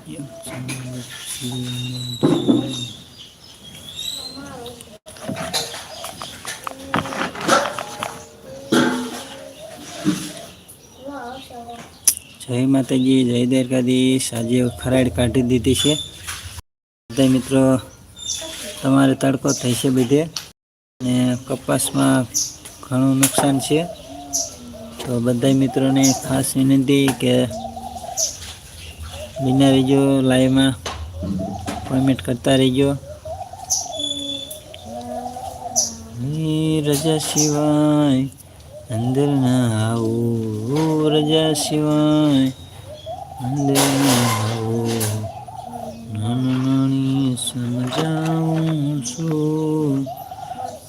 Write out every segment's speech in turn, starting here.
જય માતાજી, જય દ્વારકાધીશ. આજે ખરાડ કાઢી દીધી છે. બધા મિત્રો, તમારે તડકો થઈ છે બધે અને કપાસમાં ઘણું નુકસાન છે. તો બધા મિત્રોને ખાસ વિનંતી કે બિના રહેજો, લાઈવમાં કોમેન્ટ કરતા રહીજો. રજા સિવાય અંદર ના આવું રજા સિવાય અંદર ના આવું. નાનું નાની સમજાવું છું,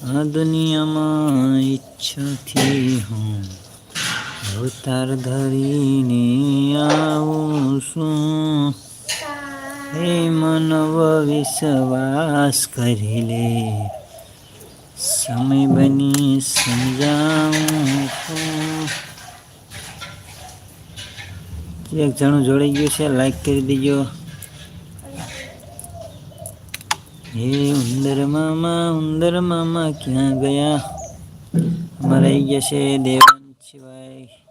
આ દુનિયામાં ઈચ્છાથી હું અવતાર ધરીને આવું છું. હે મનવ વિશ્વાસ કરી લે. સમય બની સમજાવું છું. એક જણું જોડાઈ ગયું છે લાઈક કરી દેજો. હે ઉંદર મામા ઉંદર મામા ક્યાં ગયા? અમારે આવી ગયા છે દેવાન સિવાય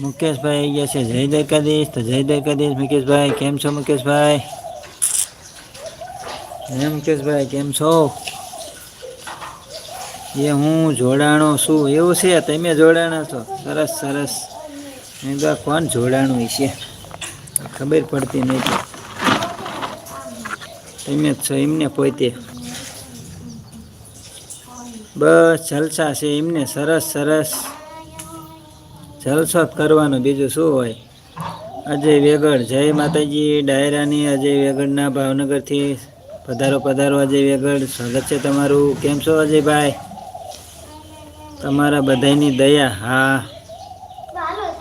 મુકેશભાઈ ગયા છે જય દ્વારકાધીશ, તો જય દ્વારકાધીશ મુકેશભાઈ, કેમ છો મુકેશભાઈ? હે મુકેશભાઈ, કેમ છો? એ હું જોડાણો છું, એવું છે, તમે જોડાણા છો? સરસ સરસ. મેં તો કોણ જોડાણું છે? ખબર પડતી નહીં તમે જ છો એમને પોતે. બસ, જલસા છે એમને, સરસ સરસ. જલસો કરવાનું બીજું શું હોય? અજય વેગડ, જય માતાજી, ડાયરાની અજય વેગડના ભાવનગરથી પધારો પધારો અજય વેગડ. સ્વાગત છે તમારું. કેમ છો અજયભાઈ? તમારા બધાની દયા, હા.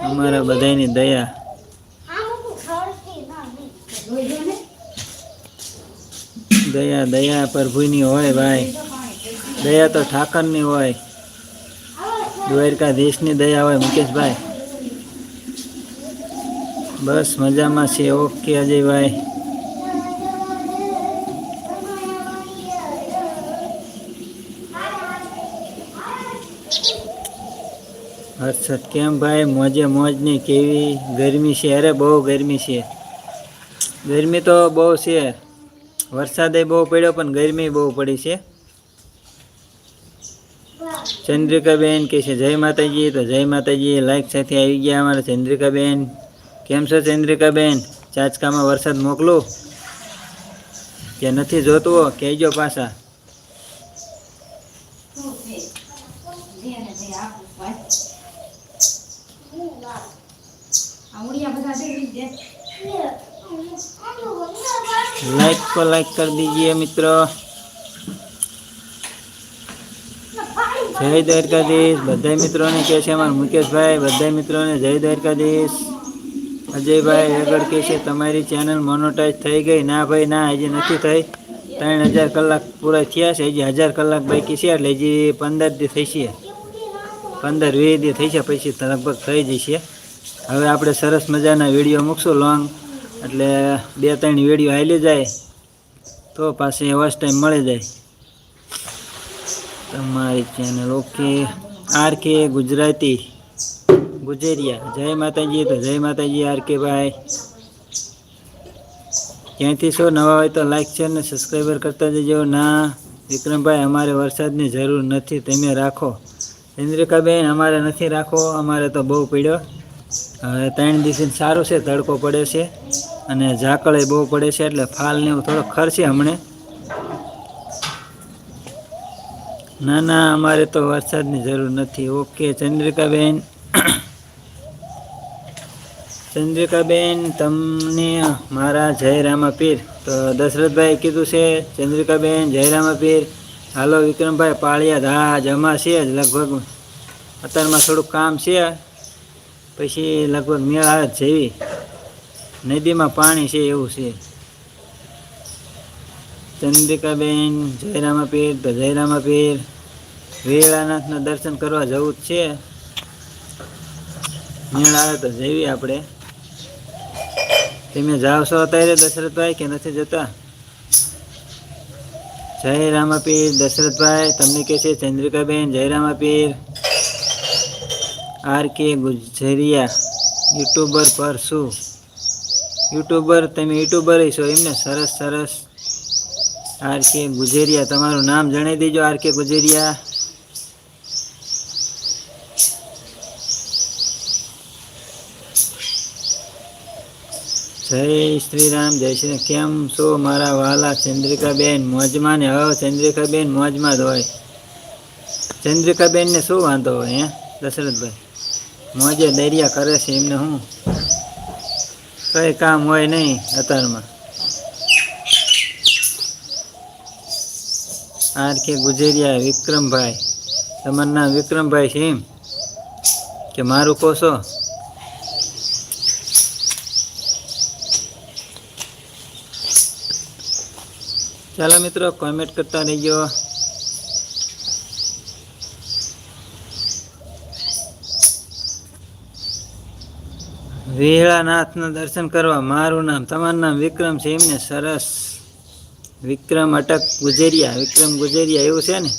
અમારા બધાની દયા. દયા દયા પ્રભુની હોય ભાઈ. દયા તો ઠાકરની હોય. દ્વારકાધીશની દયા હોય મુકેશભાઈ. બસ મજામાં છે ઓકે અજયભાઈ. હર્ષદ, કેમ ભાઈ? મોજે મોજ નહીં, કેવી ગરમી છે? અરે બહુ ગરમી છે. ગરમી તો બહુ છે. વરસાદે બહુ પડ્યો, પણ ગરમી બહુ પડી છે. ચંદ્રિકાબેન કે છે, જય માતાજી. તો જય માતાજી લાઈક સાથે આવી ગયા અમારા ચંદ્રિકાબેન. કેમ છો ચંદ્રિકાબેન? ચાચકામાં વરસાદ મોકલો. કે નથી જોતવો કહેજો પાછા. લાઈક કો લાઈક કરી દીજીએ, મિત્રો. જય દ્વારકાધીશ. બધા મિત્રોને કહે છે અમારા મુકેશભાઈ બધા મિત્રોને જય દ્વારકાધીશ. અજયભાઈ આગળ કહે છે, તમારી ચેનલ મોનોટાઈઝ થઈ ગઈ. ના ભાઈ, ના, હજી નથી થઈ. ત્રણ હજાર કલાક પૂરા થયા છે. હજી હજાર કલાક બાકી છે, એટલે હજી પંદર દી થઈ છે. પંદર, વીસ દી થઈ છે, પછી લગભગ થઈ જશે. હવે આપણે સરસ મજાના વીડિયો મૂકશું લોંગ એટલે બે, ત્રણ વીડિયો હાલી જાય, તો પાછી એવા ટાઈમ મળી જાય. તમારી channel okay R K Gujarati, ગુજેરિયા. જય માતાજી, તો જય માતાજી આર કે ભાઈ. ક્યાંથી છો નવા હોય તો લાઈક છે ને સબસ્ક્રાઈબર કરતા જજો. ના, વિક્રમભાઈ, અમારે વરસાદની જરૂર નથી, તમે રાખો. ચંદ્રિકાબેન અમારે નથી રાખો, અમારે તો બહુ પીડ્યો હવે ત્રણ દિવસે સારું છે, તડકો પડે છે. અને ઝાકળે બહુ પડે છે, એટલે ફાલ ને એવું થોડોક ખર્ચે હમણે. ના ના, અમારે તો વરસાદની જરૂર નથી. ઓકે, ચંદ્રિકાબેન. ચંદ્રિકાબેન, તમને મારા જય રામાપીર તો દશરથભાઈ કીધું છે, ચંદ્રિકાબેન, જય રામાપીર હાલો, વિક્રમભાઈ પાળિયા હા જમા છે જ લગભગ. અત્યારમાં થોડુંક કામ છે. પછી લગભગ મેળ આવે જેવી. નદીમાં પાણી છે એવું છે. ચંદ્રિકાબેન, જયરામાપીર તો જયરામાપીર વેળાનાથના દર્શન કરવા જવું જ છે. મેળ આવે તો જઈએ આપણે. તમે જાઓ છો અત્યારે દશરથભાઈ કે નથી જતા? જય રામાપીર દશરથભાઈ, તમને કહે છે ચંદ્રિકાબેન જયરામા પીર આર કે ગુજરિયા, યુટ્યુબર પર શું? યુટ્યુબર, તમે યુટ્યુબર છો એમને સરસ સરસ આર કે ગુજેરિયા, તમારું નામ જણાવી દેજો આર કે ગુજેરિયા. જય શ્રી રામ જય શ્રી કેમ છો મારા વાલા ચંદ્રિકાબેન? મોજમાં ને હવે ચંદ્રિકાબેન, મોજમાં જ હોય. ચંદ્રિકાબેનને શું વાંધો હોય, હે? દશરથભાઈ, મોજે દરિયા કરે છે એમને શું કંઈ કામ હોય નહીં અત્યારમાં આર કે ગુજેરિયા વિક્રમભાઈ. તમારું નામ વિક્રમભાઈ છે કે મારું કોશો ચાલો મિત્રો કોમેન્ટ કરતા રહીજો. વિહળાનાથના દર્શન કરવા. મારું નામ, તમારું નામ વિક્રમ છે એમને સરસ. વિક્રમ અટક ગુજેરિયા, વિક્રમ ગુજેરિયા એવું છે ને?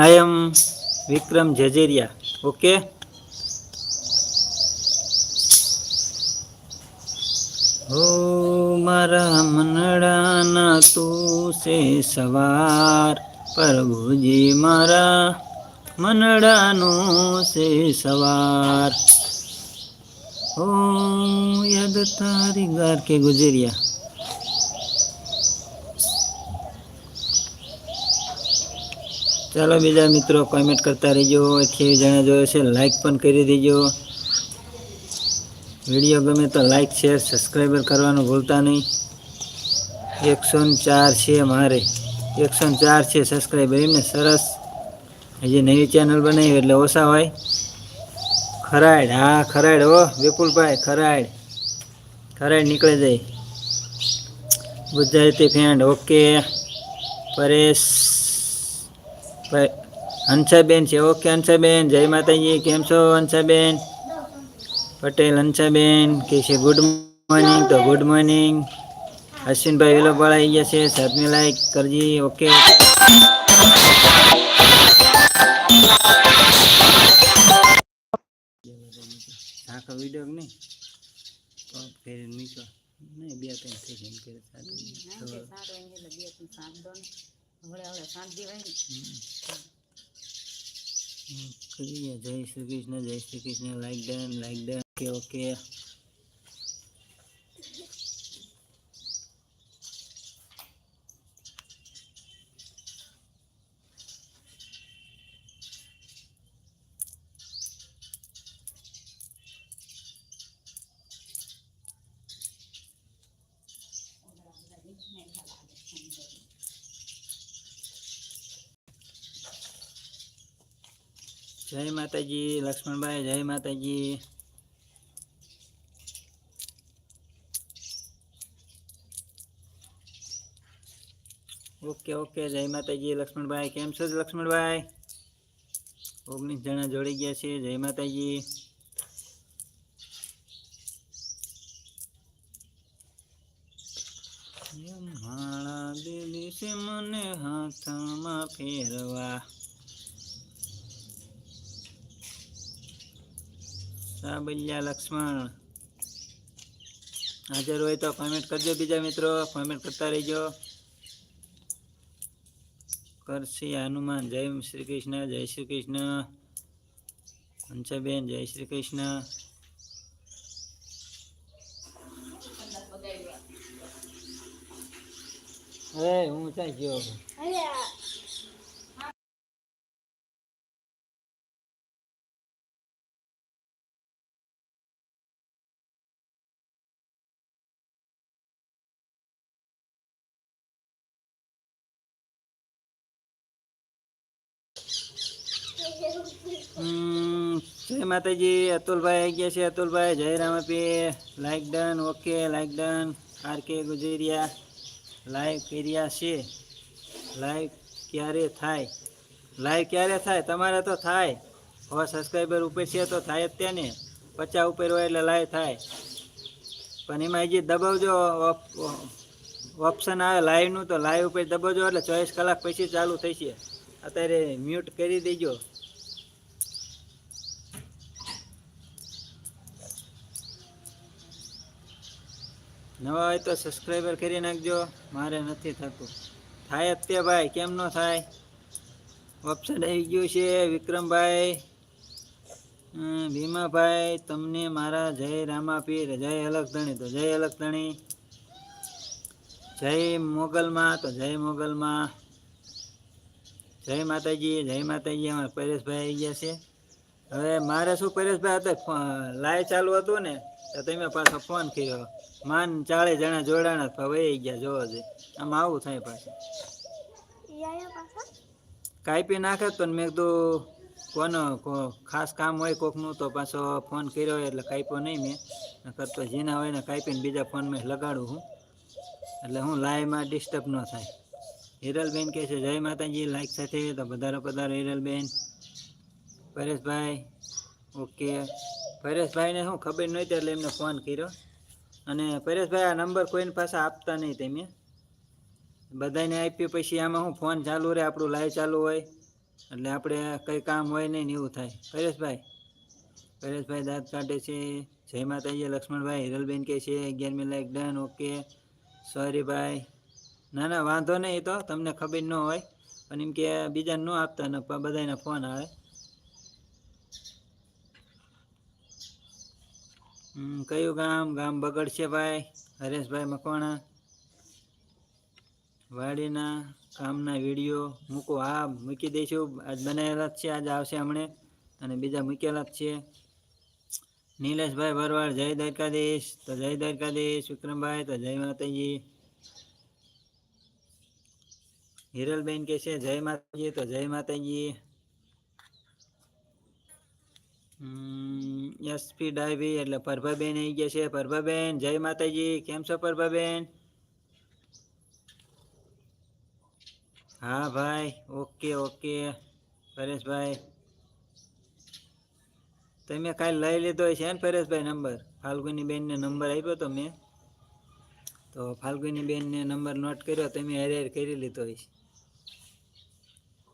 આઈ એમ વિક્રમ જજેરિયા. ઓકે હો મારા મનડાના તું છે સવાર પ્રભુજી મારા મનડાનો છે સવાર. હો યાદ તારી ગાર કે ગુજરિયા ચાલો બીજા મિત્રો કોમેન્ટ કરતા રહીજો અઠ્યાવીસ જણા જોયો છે લાઈક પણ કરી દેજો. વીડિયો ગમે તો લાઈક શેર સબસ્ક્રાઈબર કરવાનું ભૂલતા નહીં. એકસો ચાર છે મારે. એકસો ચાર છે સબસ્ક્રાઈબર એમને સરસ. હજી નવી ચેનલ બનાવી એટલે ઓછા હોય. ખરાડ હા ખરાડ હો, વિપુલભાઈ ખરાડ ખરાડ નીકળે જાય. ગુજરાતી ફ્રેન્ડ ઓકે પરેશ હંસાબેન છે ઓકે હંસાબેન. જય માતાજી, કેમ છો, હંસાબેન? પટેલ, હંસાબેન, કે છે ગુડ મોર્નિંગ તો ગુડ મોર્નિંગ અશ્વિનભાઈ વિલોપાળા આવી ગયા છે. સાતમી લાઈક કરજી ઓકે તો ફેર નહીં બે ત્રણ થઈ એમ દેવાય કરીએ. જય શ્રી કૃષ્ણ જય Shri Krishna. Like done like done okay okay જય માતાજી, લક્ષ્મણભાઈ, જય માતાજી. ઓકે ઓકે, જય માતાજી, લક્ષ્મણભાઈ. કેમ છો લક્ષ્મણભાઈ? ઓગણીસ જણા જોડી ગયા છે જય માતાજી એમ હાળા દેલી છે મને હાથમાં ફેરવા સાબલ્યા લક્ષ્મણ. હાજર હોય તો કોમેન્ટ કરજો બીજા મિત્રો. કોમેન્ટ કરતા રહેજો. કરશી હનુમાન. જય શ્રી કૃષ્ણ, જય શ્રી કૃષ્ણ. હંસાબેન જય શ્રી કૃષ્ણ. હે, હું ત્યાં ગયો? જય માતાજી, અતુલભાઈ ગયા છે. અતુલભાઈ, જય Ramapir like done okay like done R K Gujariya. Live કર્યા છે. લાઈવ ક્યારે થાય? લાઈવ ક્યારે થાય? તમારે તો થાય. હવે સબસ્ક્રાઈબર ઉપર છે તો થાય જ ત્યાં ને પચાસ ઉપર હોય એટલે લાઈવ થાય. પણ એમાં જે દબાવજો ઓપ્શન આવે લાઈવનું તો લાઈવ ઉપર દબાવજો એટલે ચોવીસ કલાક પછી ચાલુ થશે. અત્યારે મ્યુટ કરી દેજો. નવા હોય તો સબસ્ક્રાઈબર કરી નાખજો. મારે નથી થતું. થાય ભાઈ, કેમ ન થાય? ઓપ્શન આવી ગયું છે, વિક્રમભાઈ. ભીમાભાઈ, તમને મારા જય રામાપીર જય અલગ ધણી તો જય અલગ ધણી જય મોગલમાં, તો જય મોગલમાં. જય માતાજી જય માતાજી, અમારા પરેશભાઈ આવી ગયા છે. હવે મારે શું પરેશભાઈ હતા લાઈવ ચાલુ હતું ને તો તમે પાછો ફોન કર્યો. માન ચાળીસ જણા જોડાણા તો વહી ગયા જોવા જઈ આમ આવું થાય પાછું. કાપી નાખે તો ને મેં કીધું કોનો કો ખાસ કામ હોય કોકનું તો પાછો ફોન કર્યો હોય એટલે કાપ્યો નહીં મેં. નકર તો જીના હોય ને કાપીને બીજા ફોનમાં લગાડું હું. એટલે હું લાઈવમાં ડિસ્ટર્બ ન થાય. હિરલબેન કહે છે જય માતાજી લાઈક સાથે. તો પધારો પધારો હિરલબેન. પરેશભાઈ ઓકે. પરેશભાઈને શું ખબર નહોતી એટલે એમને ફોન કર્યો. અને પરેશભાઈ આ નંબર કોઈને પાસે આપતા નહીં તમે. બધાને આપ્યું પછી આમાં હું ફોન ચાલુ રહે, આપણું લાઈવ ચાલુ હોય. એટલે આપણે કંઈ કામ હોય નહીં ને એવું થાય. પરેશભાઈ પરેશભાઈ દાંત કાઢે છે. જય માતાજી, લક્ષ્મણભાઈ, હિરલબેન કહે છે અગિયારમી લાઈક ડન ઓકે સોરી ભાઈ. ના ના, વાંધો નહીં તો, તમને ખબર ન હોય. પણ એમ કે બીજાને ન આપતા ને બધાને ફોન આવે. કયું ગામ? ગામ બગડ છે ભાઈ? હરેશભાઈ મકવાણા. વાડીના કામના વીડિયો મૂકો. હા, મૂકી દઈશું. આજ બનાવેલા જ છે. આજ આવશે હમણે. અને બીજા મૂકેલા જ છે. નિલેશભાઈ ભરવાડ, જય દ્વારકાધીશ. તો જય દ્વારકાધીશ, વિક્રમભાઈ. તો જય માતાજી. હિરલબેન કહે છે, જય માતાજી. તો જય માતાજી. એસપી ડાયવી એટલે પરભાબેન આવી ગયા છે. પરભાબેન, જય માતાજી. કેમ છો પરભાબેન? હા ભાઈ, ઓકે ઓકે. પરેશભાઈ. તમે કાલે લઈ લીધો છે ને પરેશભાઈ નંબર? ફાલ્ગુની બેનને નંબર આપ્યો તો મેં. તો ફાલ્ગુની બેનને નંબર નોટ કર્યો, તમે હેર હેર કરી લીધો છે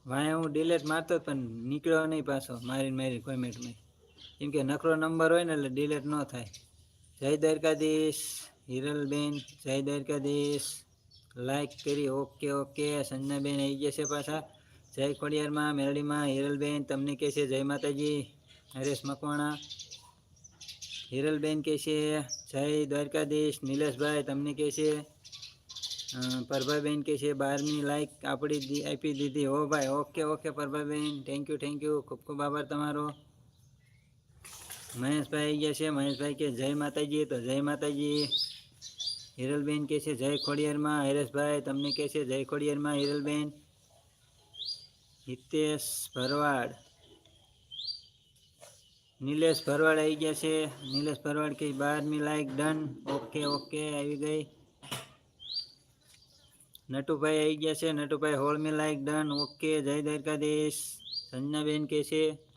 ભાઈ હું ડિલેટ મારતો પણ નીકળ્યો નહીં પાછો, મારીને મારી કોમેન્ટમાં કેમ કે નકરો નંબર હોય ને એટલે ડિલેટ ન થાય. જય દ્વારકાધીશ, હિરલબેન, જય દ્વારકાધીશ. લાઈક કરી ઓકે ઓકે સંજનાબેન આવી ગયા છે પાછા. જય ખોડિયારમાં, મેરડીમાં, હિરલબેન, તમને કહે છે જય માતાજી. હરેશ મકવાણા. હિરલબેન કહે છે જય દ્વારકાધીશ. નિલેશભાઈ તમને કહે છે. પ્રભાબેન કહે છે બારમી લાઈક આપણી આપી દીધી. હો ભાઈ okay okay Prabhaben. Thank you thank you ખૂબ ખૂબ આભાર તમારો. મહેશભાઈ ગયા છે, મહેશભાઈ કે જય માતાજી, તો જય માતાજી. હિરલબેન કે છે, જય ખોડિયારમાં. હરેશભાઈ તમને કે છે, જય ખોડિયારમાં, હિરલબેન. હિતેશ ભરવાડ. નિલેશ ભરવાડ આવી ગયા છે. નિલેશ ભરવાડ કે બારમી લાઈક ડન ઓકે ઓકે આવી ગઈ. નટુભાઈ આવી ગયા છે. નટુભાઈ હોળમી લાઈક ડન ઓકે જય દ્વારકાધીશ. સંજનાબેન કે છે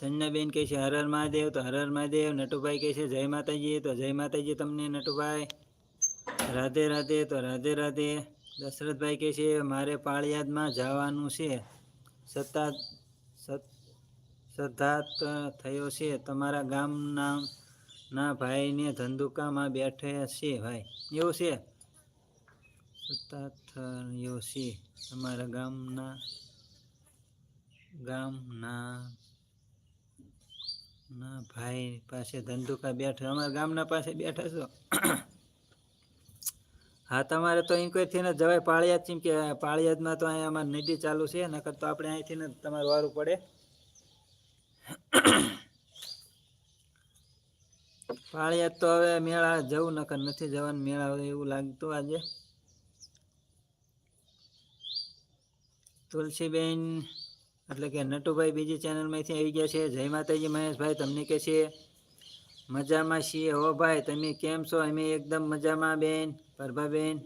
સંજનાબેન કહે છે, હર હર મહાદેવ, તો હર હર મહાદેવ, નટુભાઈ કહે છે, જય માતાજી, તો જય માતાજી તમને નટુભાઈ. રાધે રાધે, તો રાધે રાધે. દશરથભાઈ કહે છે, મારે પાળિયાદમાં જવાનું છે. સત્તા, સત સદ્ધાત થયો છે. તમારા ગામના, ના ભાઈને ધંધુકામાં બેઠે છે ભાઈ. એવું છે? સત્તા થયો છે. તમારા ગામના ગામના ના, ભાઈ પાસે ધંધુકા બેઠા અમારા ગામના પાસે બેઠા છો. હા, તમારે તો ઇન્કવાયરીથી ને જવાય. પાળિયાદ છે કે, પાળિયાદમાં તો અહીંયા અમારે નદી ચાલુ છે, નકર તો આપણે અહીંથી ને તમારું વારું પડે. પાળિયાદ તો હવે મેળા જવું, નકર નથી જવાનું. મેળા એવું લાગતું આજે. તુલસીબેન એટલે કે નટુભાઈ બીજી ચેનલમાંથી આવી ગયા છે. જય માતાજી, મહેશભાઈ, તમને કે છે? મજામાં છીએ હો ભાઈ, તમે કેમ છો? અમે એકદમ મજામાં બેન, Prabhaben.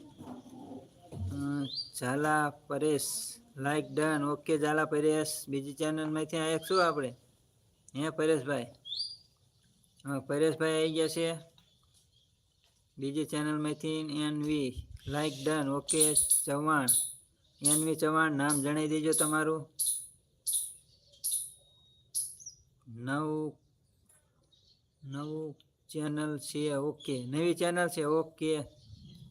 Zala Paresh like done okay, Zala Paresh, બીજી ચેનલમાંથી આવ્યા શું આપણે? હે પરેશભાઈ? હા, પરેશભાઈ આવી ગયા છે. બીજી ચેનલમાંથી N V like done okay, Chauhan. N V Chauhan, નામ જણાવી દેજો તમારું. નવું નવું ચેનલ છે ઓકે નવી ચેનલ છે ઓકે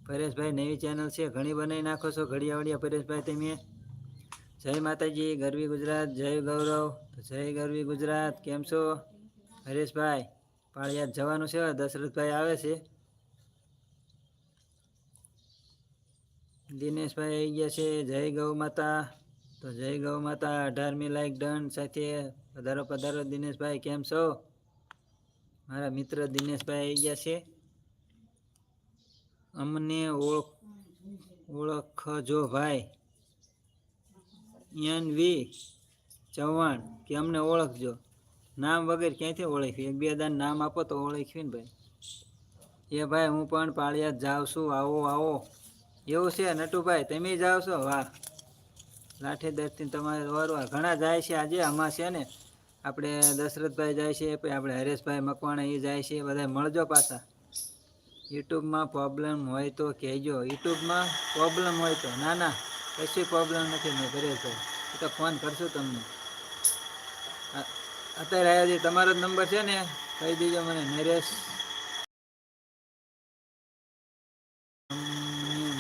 પરેશભાઈ, નવી ચેનલ છે. ઘણી બનાવી નાખો છો ઘડિયા વડિયા પરેશભાઈ તમે. જય માતાજી, ગરવી ગુજરાત, જય ગૌરવ. જય ગરવી ગુજરાત, કેમ છો? હરેશભાઈ પાળિયાદ જવાનું છે, દશરથભાઈ આવે છે. દિનેશભાઈ આવી ગયા છે, જય ગૌ માતા. તો જય ગૌ માતા, અઢારમી લાઈક ડન સાથે પધારો પધારો દિનેશભાઈ, કેમ છો? મારા મિત્ર દિનેશભાઈ આવી ગયા છે. અમને ઓળખ ઓળખજો ભાઈ એન વી ચૌહાણ, કે અમને ઓળખજો. નામ વગર ક્યાંથી ઓળખ્યું એક, બે દાન નામ આપો તો ઓળખ્યું ને ભાઈ. એ ભાઈ, હું પણ પાળિયા જાઉં છું. આવો આવો. એવું છે, નટુભાઈ, તમે જાઓ છો? વાહ. લાઠીદરથી તમારે વારવાર ઘણા જાય છે આજે, આમાં છે ને, આપણે દશરથભાઈ જાય છે, પછી આપણે હરેશભાઈ મકવાણા એ જાય છે બધા મળજો પાછા. યુટ્યુબમાં પ્રોબ્લેમ હોય તો કહેજો. યુટ્યુબમાં પ્રોબ્લેમ હોય તો. ના ના, કશી પ્રોબ્લેમ નથી મેં હરેશભાઈ એ તો ફોન કરશું તમને. અત્યારે આવ્યા છે તમારો નંબર છે ને, કહી દેજો મને, નરેશ.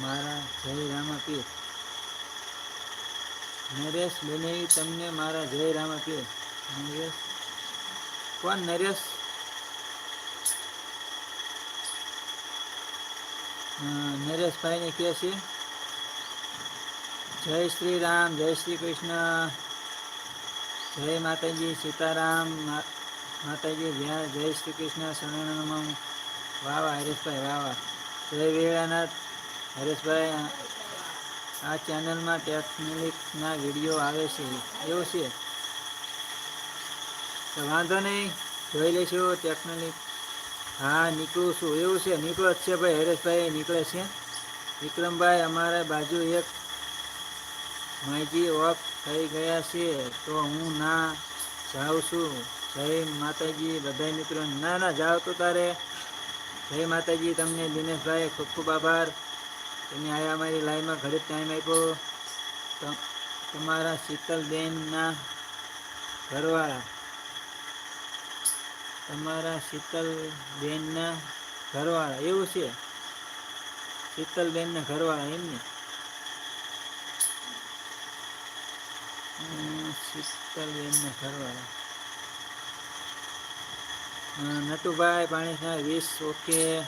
મારા જય રામાપીર. નરેશ બનેવી તમને મારા જય રામાપીર નરેશ. કોણ નરેશ? નરેશભાઈને કહે છે. જય શ્રી રામ, જય શ્રી કૃષ્ણ. જય માતાજી, સીતારામ. માતાજી, જય શ્રી કૃષ્ણ શરણમ વાહ વાહ, હરેશભાઈ, વાહ વાહ. જય વેળાનાથ. હરેશભાઈ આ- ચેનલમાં ટેકનિકના વીડિયો આવે છે. એવું છે. તો વાંધો નહીં. જોઈ લઈશું ટેકનિક. હા, નીકળું છું. એવું છે. નીકળો જ છે ભાઈ. હરેશભાઈ નીકળે છે. વિક્રમભાઈ, અમારા બાજુ એક માહિતી ઓફ થઈ ગયા છે. તો હું ના જાઉં છું. જય માતાજી બધા મિત્રો. ના ના, જાઓ તો તારે. જય માતાજી. તમને દિનેશભાઈ ખૂબ ખૂબ આભાર. તમે આયા અમારી લાઈવમાં ઘરે ટાઈમ આપ્યો. તમ- તમારા શીતલબેનના ઘરવાળા, તમારા શીતલબેનના ઘરવાળા, એવું છે? શીતલબેનના ઘરવાળા એમને શીતલબેનના ઘરવાળા. નટુભાઈ પાણીના વીસ, okay.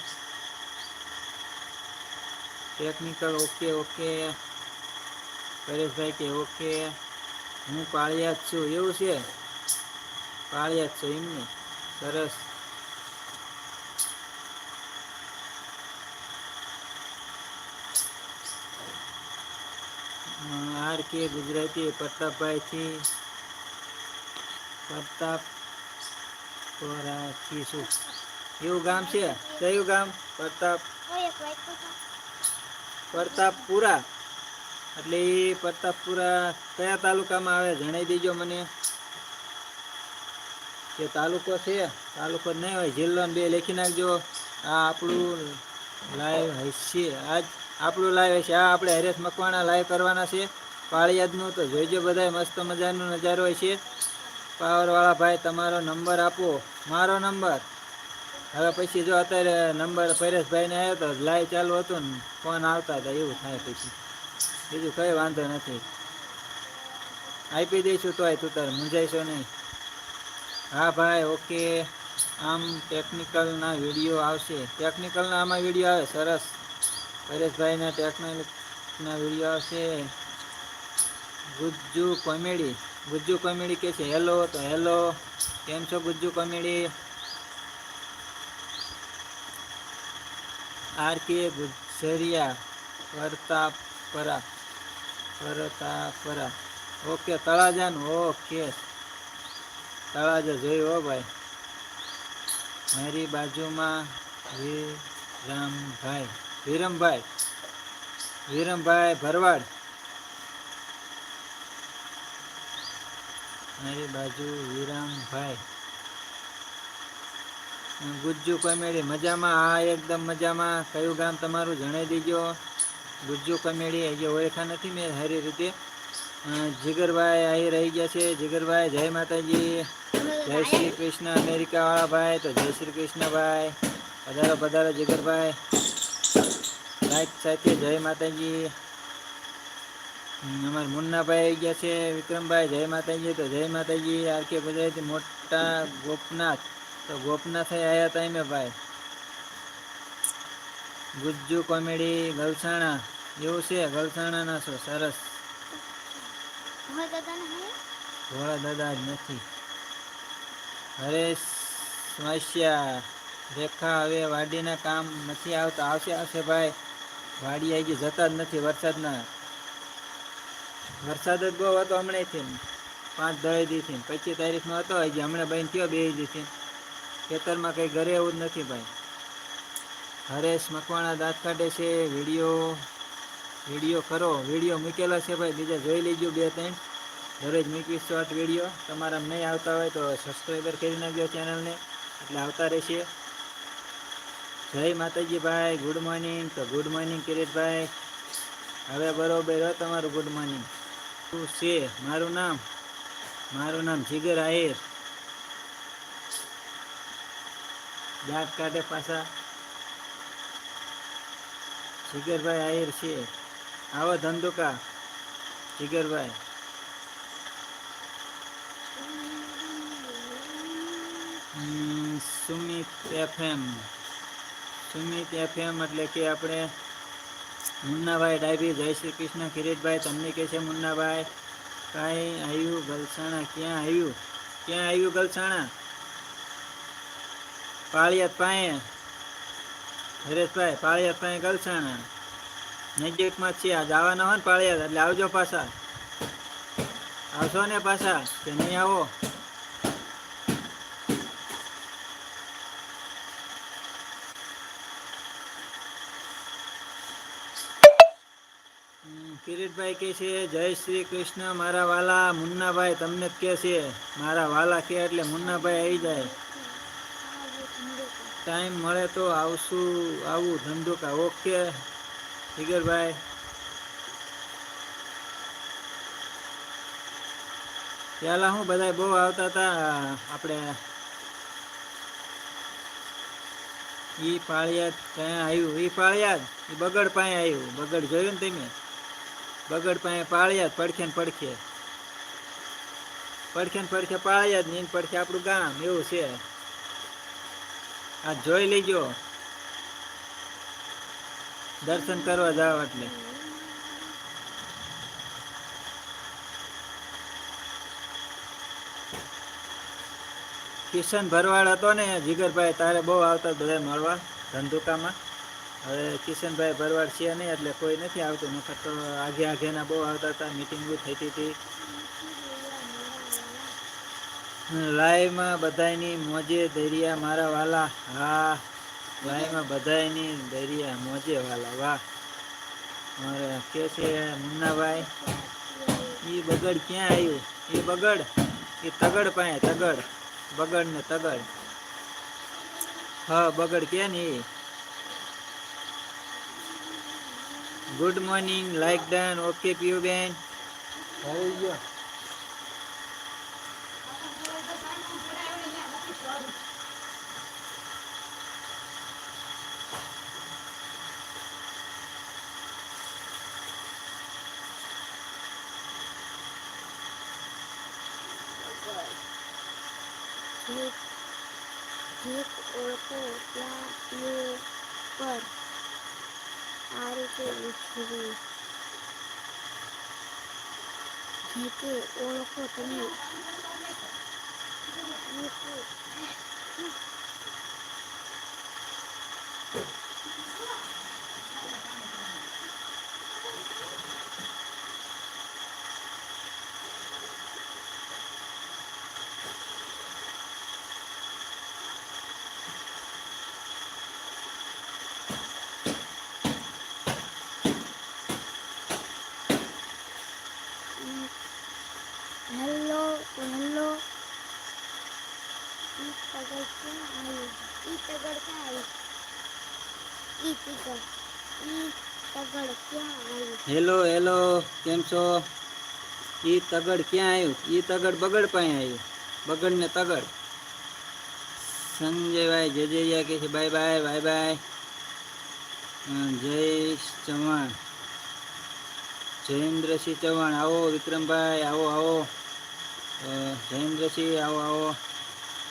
Technical okay okay Pareshbhai કે ઓકે હું પાળિયા જ છું. એવું છે? પાળિયાદ છું એમને સરસ. આર કે ગુજરાતી પ્રતાપભાઈથી પ્રતાપ કોરાથી શું એવું ગામ છે? કયું ગામ? પ્રતાપ. પ્રતાપપુરા. એટલે એ પ્રતાપપુરા કયા તાલુકામાં આવે જણાવી દેજો મને. કે તાલુકો છે, તાલુકો નહીં હોય જિલ્લો બે લખી નાખજો. આ આપણું લાઈવ હશે આજ આપણું લાઈવ હશે આ આપણે હરેશ મકવાણા લાઈવ કરવાના છે. પાળિયાદનું તો જોઈજો બધાય, મસ્ત મજાનો નજારો હોય છે. પાવરવાળા ભાઈ, તમારો નંબર આપો. મારો નંબર હવે પછી જો અત્યારે નંબર પરેશભાઈને આવ્યો તો લાઈવ ચાલુ હતું ને, ફોન આવતા હતા, એવું થાય પછી. બીજું કંઈ વાંધો નથી. આપી દઈશું તોય તું તારે મૂંઝાઈશો નહીં. હા ભાઈ, ઓકે. આમ ટેકનિકલના વીડિયો આવશે. ટેકનિકલના આમાં વીડિયો આવે? સરસ. પરેશભાઈના ટેકનિકના વીડિયો આવશે. ગુજ્જુ કોમેડી. ગુજ્જુ કોમેડી કે છે? હેલો, તો હેલો. કેમ છો Gujju comedy? R K Gujariya Pratapara Pratapara okay, તળાજાનું, okay. Talaja જોયું હો ભાઈ? મારી બાજુમાં વિરમભાઈ. વિરમભાઈ વિરમભાઈ ભરવાડ. મારી બાજુ વિરમભાઈ. ગુજ્જુ કોમેડી મજામાં, હા, એકદમ મજામાં. કયું ગામ તમારું જણાવી દીજો. ગુજ્જુ કોમેડી હજી ઓળખા નથી મેં સારી રીતે. જીગરભાઈ અહીં રહી ગયા છે. જીગરભાઈ, જય માતાજી. જય શ્રી કૃષ્ણ અમેરિકા વાળા ભાઈ. તો જય શ્રી કૃષ્ણ ભાઈ પધારો પધારો, જીગરભાઈ. લાઈક સાથે જય માતાજી. અમારા મુન્નાભાઈ આવી ગયા છે. વિક્રમભાઈ, જય માતાજી. તો જય માતાજી. આર કે ગુજરાતી મોટા ગોપનાથ. તો ગોપનાથ આવ્યા હતા એમે ભાઈ. ગુજ્જુ કોમેડી ગલસાણા એવું છે ગલસાણાના છો સરસ. ભોળા દાદા જ નથી. હરેશ વાસ્યા રેખા હવે વાડીના કામ નથી આવતા. આવશે આવશે ભાઈ. વાડી આવી ગઈ જતા જ નથી વરસાદના. વરસાદ જ બહુ હતો હમણાંથી પાંચ દહી દીથી પચીસ તારીખનો હતો હજી હમણાં બહેન થયો બે દીથી ખેતરમાં કંઈ ઘરે એવું જ નથી ભાઈ. હરેશ મકવાણા દાંત કાઢે છે, વીડિયો વીડિયો કરો. વીડિયો મૂકેલો છે ભાઈ, બીજા જોઈ લેજો બે ત્રણ. દરરોજ મૂકીશ શોર્ટ વીડિયો. તમારા નહીં આવતા હોય તો સબસ્ક્રાઈબર કરી નાખજો ચેનલને એટલે આવતા રહેશે. જય માતાજી ભાઈ ગુડ મોર્નિંગ તો ગુડ મોર્નિંગ કિરીટભાઈ હવે બરોબર હો તમારું ગુડ મોર્નિંગ શું છે? મારું નામ? મારું નામ જીગર આહિર. દાંત કાઢે પાછા. જીગરભાઈ આહિર છે. આવો ધંધુકા જીગરભાઈ. સુમિત એફએમ. સુમિત એફએમ એટલે કે આપણે મુન્નાભાઈ ડાયબી જય શ્રી કૃષ્ણ. કિરીટભાઈ તમને કહે છે, મુન્નાભાઈ, કાંઈ આવ્યું ગલસાણા? ક્યાં આવ્યું ક્યાં આવ્યું ગલસાણા? પાળિયાદ પાસે હરેશભાઈ પાળિયાદ પાસે ગલસાણા. નજીકમાં છીએ. જવાના હોય ને પાળિયાદ એટલે આવજો પાછા. આવશો ને પાછા, કે નહીં આવો? કિરીટભાઈ કે છે, જય શ્રી કૃષ્ણ મારા વાલા, મુન્નાભાઈ તમને જ કે છે. મારા વાલા કે એટલે મુન્નાભાઈ આવી જાય. ટાઈમ મળે તો આવશું, આવું ધંધુકા ઓકે જીગરભાઈ પહેલાં હું બધા બહુ આવતા હતા, આપણે ઈ પાળિયાદ ક્યાં આવ્યું, ઈ પાળિયાદ એ બગડ પાસે આવ્યું, બગડ જોયું ને તમે? બગડ પાસે પાળિયાદ પડખે ને પડખે. પડખે ને પડખે પાળિયાદ ને પડખે આપણું ગામ, એવું છે. આ જોઈ લેજો. દર્શન કરવા જાવ એટલે. કિશન ભરવાડ હતો ને, જીગરભાઈ તારે બહુ આવતા બધા મળવા, ધંધુકામાં. હવે કિશનભાઈ ભરવાડ છે નહીં, એટલે કોઈ નથી આવતું. નકર તો આગે આગેના બહુ આવતા હતા મિટિંગો થતી હતી. લાઈવમાં બધાયની મોજે દરિયા મારા વાલા. હા લાઈવમાં બધાયની દરિયા મોજે વાલા. વાહ. મારે કે છે મુન્નાભાઈ? એ બગડ ક્યાં આવ્યું એ બગડ? એ તગડ પાસે તગડ. બગડ ને તગડ. હા, બગડ કે ને ઈ? Good morning, like done. Okay Piyu ben આવી ગયો. જીત જીત ઓળખો ત્યાં એ પર આ રીતે વિખરી જીતે ઓળખો તમે. Thank you. હેલો હેલો, કેમ છો? ઈ તગડ ક્યાં આવ્યું ઈ તગડ બગડ પાસે આવ્યું બગડ ને તગડ. સંજયભાઈ જય જય કે છે, બાય બાય બાય બાય. જય ચૌહાણ. જયેન્દ્રસિંહ ચૌહાણ, આવો વિક્રમભાઈ, આવો આવો. જયેન્દ્રસિંહ, આવો આવો.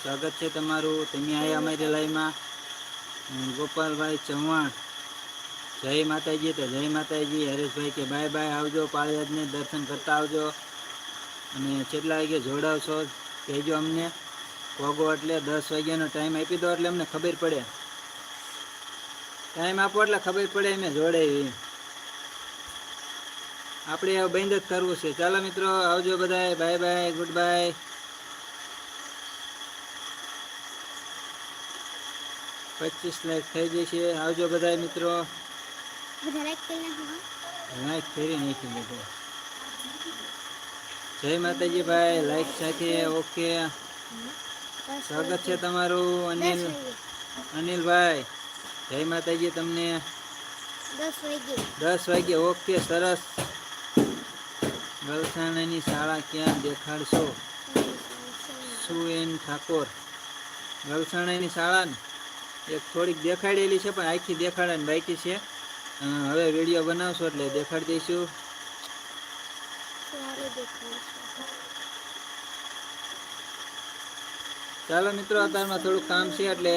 સ્વાગત છે તમારું. તમે આવ્યા અમારી લાઈવમાં ગોપાલભાઈ ચૌહાણ. જય માતાજી તો જય માતાજી, હરેશભાઈ કે બાય બાય આવજો પાળિયાદને દર્શન કરતા આવજો. અને છેલ્લા વાગે જોડાવશો, કહેજો અમને કોગો એટલે દસ વાગ્યાનો ટાઈમ આપી દો એટલે અમને ખબર પડે. ટાઈમ આપો એટલે ખબર પડે, અમે જોડાવી આપણે હવે બંધ જ કરવું છે. ચાલો મિત્રો, આવજો બધાય બાય બાય, ગુડ બાય. પચીસ લાખ થઈ જશે. આવજો બધાય મિત્રો. લાઈક કરી નાખો લાઈક કરી નાખી બધું જય માતાજી ભાઈ લાઈક સાથે ઓકે સ્વાગત છે તમારું અનિલ અનિલભાઈ જય માતાજી તમને દસ વાગે દસ વાગે ઓકે સરસ ગલસાણાની શાળા ક્યાં દેખાડશો સુએન ઠાકોર ગલસાણાની શાળા ને એક થોડીક દેખાડેલી છે પણ આખી દેખાડવાની બાકી છે હવે વીડિયો બનાવશો એટલે દેખાડી દઈશું. ચાલો મિત્રો અત્યારમાં થોડુંક કામ છે એટલે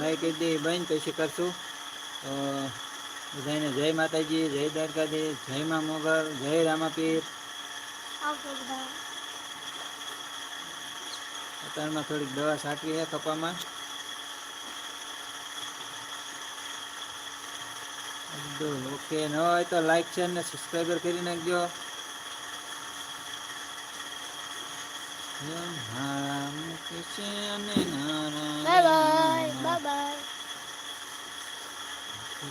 લાઈક કરી દે બંધ પછી કરશું. તો બધાને જય માતાજી જય દ્વારકાજી જય મા મોગલ જય રામાપીર. અત્યારમાં થોડીક દવા છાંટવી છે કપામાં. બધું ઓકે, ન હોય તો લાઈક છે ને સબસ્ક્રાઈબર કરી નાખજો. Ram Krishna Narayan. Bye bye bye